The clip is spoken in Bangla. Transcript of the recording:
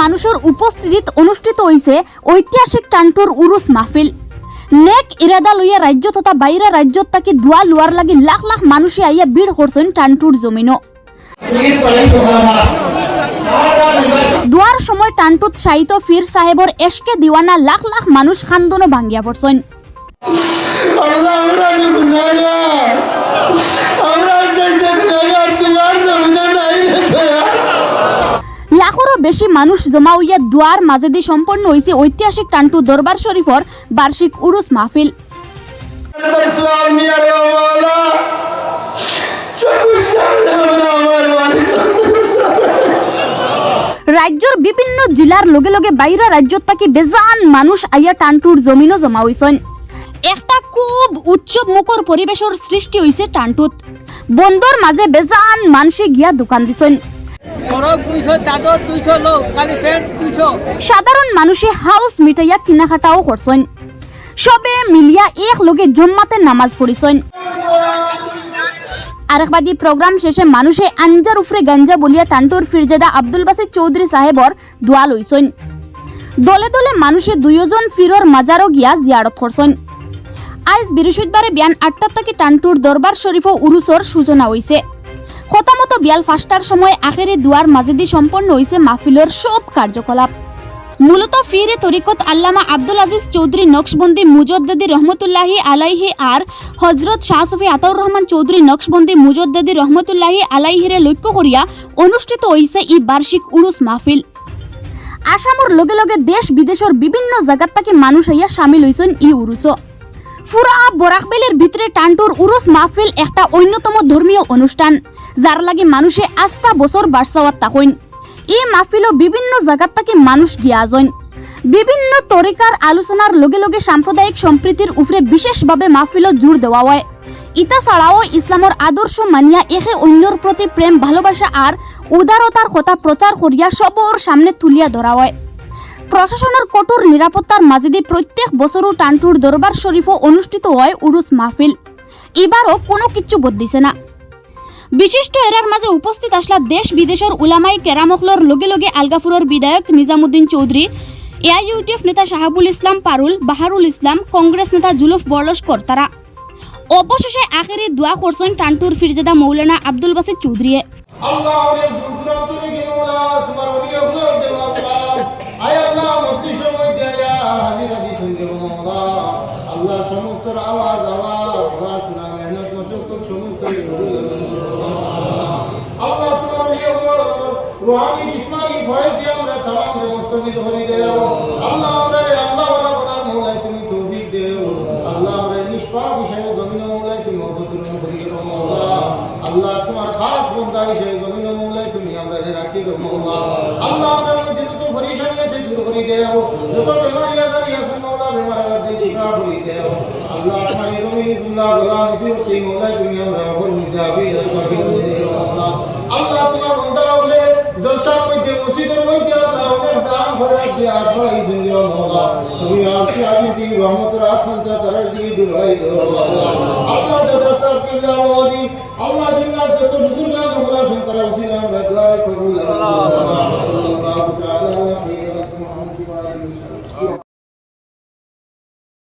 মানুষের উপস্থিতিত অনুষ্ঠিত হয়েছে ঐতিহাসিক টান্টুর উরুস মাহফিল। নেক ইরাদা লইয়া রাজ্য তথা বাইরা রাজ্যত তাকে দোয়া লুয়ার লাগি লাখ লাখ মানুষে আইয়া ভিড় করছেন টান্টুর জমিনও দোয়ার সময় টান্টুত শাহিত ফির সাহেবর এশকে দিওয়ানা লাখ লাখ মানুষ খান্দনও ভাঙ্গিয়া পড়ছেন বেশি মানুষ জমা হইয়া দুয়ার মাঝেদি সম্পন্ন হয়েছে ঐতিহাসিক টান্টু দরবার শরীফর বার্ষিক উরুস মাহফিল। রাজ্যর বিভিন্ন জেলার লগে লগে বাইরা রাজ্যত থাকি বেজান মানুষ আইয়া টান্টুর জমিনও জমা হইছেন। একটা খুব উৎসব মুখর পরিবেশের সৃষ্টি হইছে টান্টুত। বন্দর মাঝে বেজান মানসে গিয়া দোকান দিছেন। সাধারণ মানুষে হাউস মিটাইয়া কিনাখাটাও করছেন। সবে মিলিয়া এক লগে জম্মাতে নামাজ পড়িছেন। আরেকবাদি প্রোগ্রাম শেষে মানুষে আঞ্জার উফরে গাঞ্জা বলিয়া টান্টুর ফিরজাদা আব্দুল বাসির চৌধুরী সাহেবর দোয়া লইছেন। দলে দলে মানুষে দুইজন ফিরর মাজারও গিয়া জিয়ারত করছেন। আজ বৃহস্পতিবারে বিয়ান আটটা থেকে টান্টুর দরবার শরীফ ও উরুসর সূচনা হইছে। খতামতো বিয়াল ফাস্টার সময় আখেরি দুয়ার মাঝেদি সম্পন্ন হইছে মাহফিলের সব কার্যকলাপ। মূলত ফিরে তরিকত আল্লামা আব্দুল আজিজ চৌধুরী নকশবন্দি মুজদ্দেদি রহমতুল্লাহি আলাইহি আর হজরত শাহ সফি আতাউর রহমান চৌধুরী নকশবন্দি মুজদ্দেদি রহমতুল্লাহি আলাইহিরে লক্ষ্য করিয়া অনুষ্ঠিত হইছে ই বার্ষিক উরুস মাহফিল। আসামর লগে লগে দেশ বিদেশের বিভিন্ন জায়গাত থেকে মানুষ হইয়া সামিল হইছেন ই উরুস ফুরা বরাকবেলের ভিতরে টান্টুর উরুস মাহফিল একটা অন্যতম ধর্মীয় অনুষ্ঠান, যার লাগে মানুষে আস্থা বছর বার্সাওয়াত তাকইন। এই মাহফিলও বিভিন্ন জায়গাত থেকে মানুষ গিয়া যান বিভিন্ন তরিকার আলোচনার লগে লগে সাম্প্রদায়িক সম্প্রীতির উপরে বিশেষভাবে মাহফিলও জোর দেওয়া হয়। ইতা ছাড়াও ইসলামর আদর্শ মানিয়া একে অন্যর প্রতি প্রেম, ভালোবাসা আর উদারতার কথা প্রচার করিয়া সবর সামনে তুলিয়া ধরা হয়। প্রশাসনের কঠোর নিরাপত্তার মাঝেদি প্রত্যেক বছরও টান্টুর দরবার শরীফও অনুষ্ঠিত হয় উরুস মাহফিল। এবারও কোনো কিচ্ছু বদলিছে না। বিশিষ্ট এরার মাঝে উপস্থিত আসলা দেশ বিদেশের উলামাই কেরামখলর লগে লগে আলগাপুরের বিধায়ক নিজামুদ্দিন চৌধুরী, এআইইউটিএফ নেতা শাহাবুল ইসলাম পারুল, বাহারুল ইসলাম, কংগ্রেস নেতা জুলুফ বরলস্কর তারা অবশেষে আখেরি দোয়া করছেন টান্টুর ফিরজাদা মৌলানা আব্দুল বাসির চৌধুরী মৌলা আল্লাহ সমস্ত আওয়াজ আওয়াজ পড়াশোনা মেহনত মশক্কত সমস্ত আল্লাহ তোমার রুহানি জিসমানি ভয় দিয়ে আমরা তামাম মুস্তফিদ হয়ে দেও আল্লাহ আমরা, আল্লাহ ওয়ালা বনার মৌলায় তুমি তৌফিক দেও। আল্লাহ আমরা নিষ্পাপ হিসেবে জমিন মৌলায় তুমি অবতরণ করি মৌলা। আল্লাহ তোমার খাস বন্ধা হিসেবে জমিন মৌলায় তুমি আমরা রাখি মৌলা। আল্লাহ আমরা মধ্যে যত পরিশানি আছে দূর করে দেও যত বেমারি আজারি আছে মৌলা বেমার আজারি শিফা করে দেও আল্লাহ তোমার এই জমিন তুল্লাহ বলা মুসিবত এই মৌলায় তুমি আমরা অপর মধ্যে আবি মৌলা আল্লাহ তোমার বন্ধা হলে জলসার মধ্যে মুসিবের মধ্যে আল্লাহ অনেক দান ভরে দিয়ে আসবাই দুনিয়া মৌলা তুমি আসি আমি দি রহমত রাখুন তা তার দিয়ে দুলাই দেও আল্লাহ আল্লাহ দাদা সাহেব কিল্লা ওয়ালি আল্লাহ জিন্নাত যত বুজুর্গান হলা শুন তারা উসিলা আমরা দোয়া কবুল আল্লাহ সাল্লাল্লাহু তাআলা আলাইহি